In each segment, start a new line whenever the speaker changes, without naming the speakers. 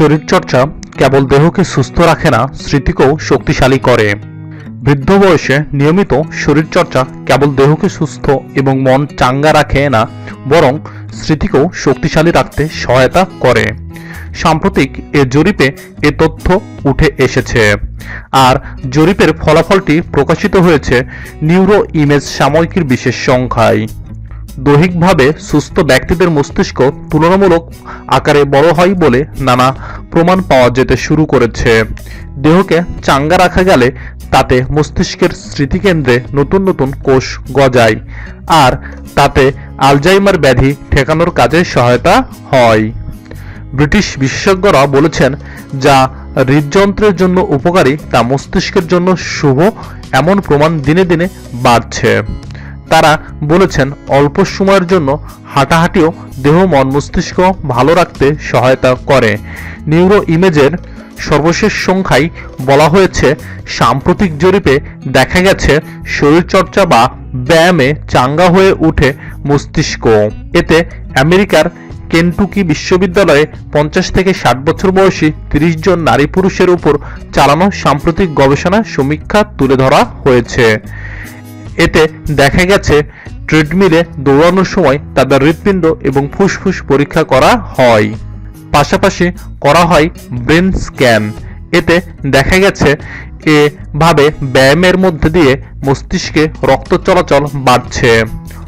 শরীরচর্চা কেবল দেহকে সুস্থ রাখে না, স্মৃতিকেও শক্তিশালী করে। বৃদ্ধ বয়সে নিয়মিত শরীরচর্চা কেবল দেহকে সুস্থ এবং মন চাঙ্গা রাখে না, বরং স্মৃতিকেও শক্তিশালী রাখতে সহায়তা করে। সাম্প্রতিক এ জরিপে এ তথ্য উঠে এসেছে। আর জরিপের ফলাফলটি প্রকাশিত হয়েছে নিউরো ইমেজ সাময়িকীর বিশেষ সংখ্যায়। দৈহিকভাবে সুস্থ ব্যক্তিদের মস্তিষ্ক তুলনামূলক আকারে বড় হয় বলে নানা প্রমাণ পাওয়া যেতে শুরু করেছে। দেহকে চাঙ্গা রাখা গেলে তাতে মস্তিষ্কের স্মৃতিকেন্দ্রে নতুন নতুন কোষ গজায় আর তাতে আলজাইমার ব্যাধি ঠেকানোর কাজে সহায়তা হয়। ব্রিটিশ বিশেষজ্ঞরা বলেছেন, যা হৃদযন্ত্রের জন্য উপকারী, তা মস্তিষ্কের জন্য শুভ, এমন প্রমাণ দিনে দিনে বাড়ছে। তারা বলেছেন, অল্প সময়ের জন্য হাঁটাহাঁটিও দেহ, মন, মস্তিষ্ক ভালো রাখতে সহায়তা করে। নিউরো ইমেজের সর্বশেষ সংখ্যায় বলা হয়েছে, সাম্প্রতিক জরিপে দেখা গেছে, শরীরচর্চা বা ব্যায়ামে চাঙ্গা হয়ে উঠে মস্তিষ্ক। এতে আমেরিকার কেন্টুকি বিশ্ববিদ্যালয়ে পঞ্চাশ থেকে ষাট বছর বয়সী তিরিশ জন নারী পুরুষের উপর চালানো সাম্প্রতিক গবেষণা সমীক্ষা তুলে ধরা হয়েছে। এতে দেখা গেছে ট্রেডমিলে দৌড়ানোর সময় তাদের হৃৎপিণ্ড এবং ফুসফুস পরীক্ষা করা হয়। পাশাপাশি করা হয় ব্রেন স্ক্যান। এতে দেখা গেছে এভাবে ব্যায়ামের মধ্যে দিয়ে মস্তিষ্কে রক্ত চলাচল বাড়ছে।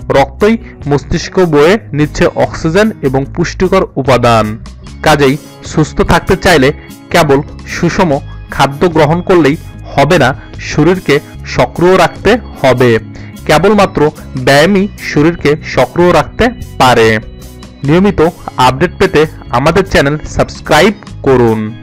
রক্তই মস্তিষ্ক বয়ে নিচ্ছে অক্সিজেন এবং পুষ্টিকর উপাদান। কাজেই সুস্থ থাকতে চাইলে কেবল সুষম খাদ্য গ্রহণ করলেই হবে না, শরীরকে সক্রিয় রাখতে হবে। কেবলমাত্র ব্যায়ামই শরীরকে সক্রিয় রাখতে পারে। নিয়মিত আপডেট পেতে আমাদের চ্যানেল সাবস্ক্রাইব করুন।